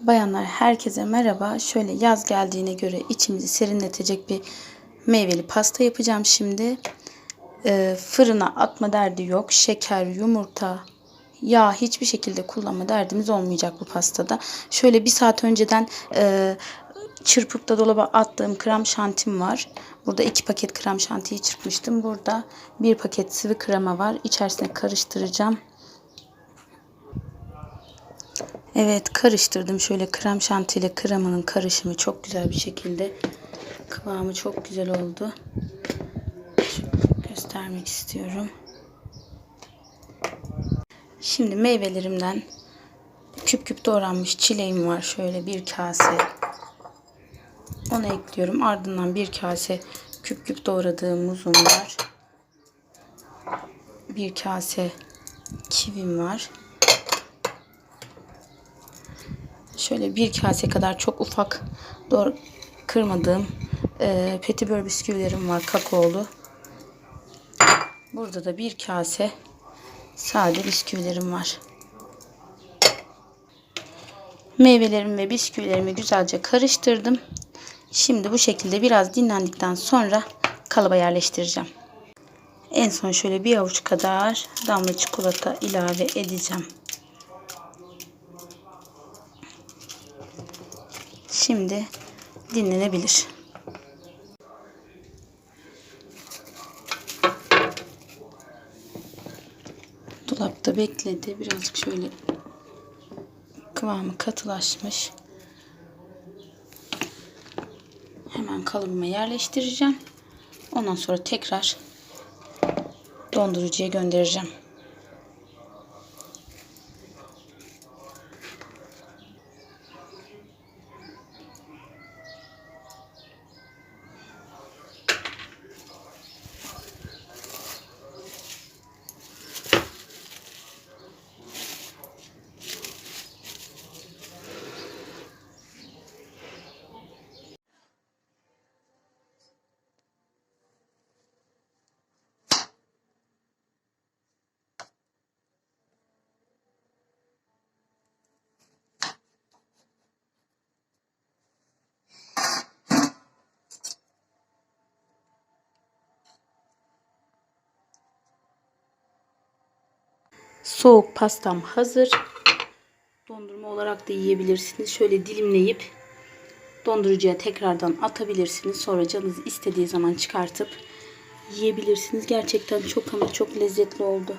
Bayanlar herkese merhaba. Şöyle yaz geldiğine göre içimizi serinletecek bir meyveli pasta yapacağım şimdi. Ee, fırına atma derdi yok. Şeker, yumurta, yağ hiçbir şekilde kullanma derdimiz olmayacak bu pastada. Şöyle bir saat önceden e, çırpıp da dolaba attığım krem şantim var. Burada iki paket krem şantiyi çırpmıştım. Burada bir paket sıvı krema var. İçerisine karıştıracağım. Evet karıştırdım. Şöyle krem şanti ile kremanın karışımı çok güzel bir şekilde. Kıvamı çok güzel oldu. Şöyle göstermek istiyorum. Şimdi meyvelerimden küp küp doğranmış çileğim var. Şöyle bir kase. Onu ekliyorum. Ardından bir kase küp küp doğradığım muzum var. Bir kase kivim var. Şöyle bir kase kadar çok ufak doğru kırmadığım e, petibör bisküvilerim var kakaolu. Burada da bir kase sade bisküvilerim var. Meyvelerimi ve bisküvilerimi güzelce karıştırdım. Şimdi bu şekilde biraz dinlendikten sonra kalıba yerleştireceğim. En son şöyle bir avuç kadar damla çikolata ilave edeceğim. Şimdi dinlenebilir. Dolapta bekledi. Birazcık şöyle kıvamı katılaşmış. Hemen kalıbıma yerleştireceğim. Ondan sonra tekrar dondurucuya göndereceğim. Soğuk pastam hazır. Dondurma olarak da yiyebilirsiniz. Şöyle dilimleyip dondurucuya tekrardan atabilirsiniz. Sonra canınız istediği zaman çıkartıp yiyebilirsiniz. Gerçekten çok ama çok lezzetli oldu.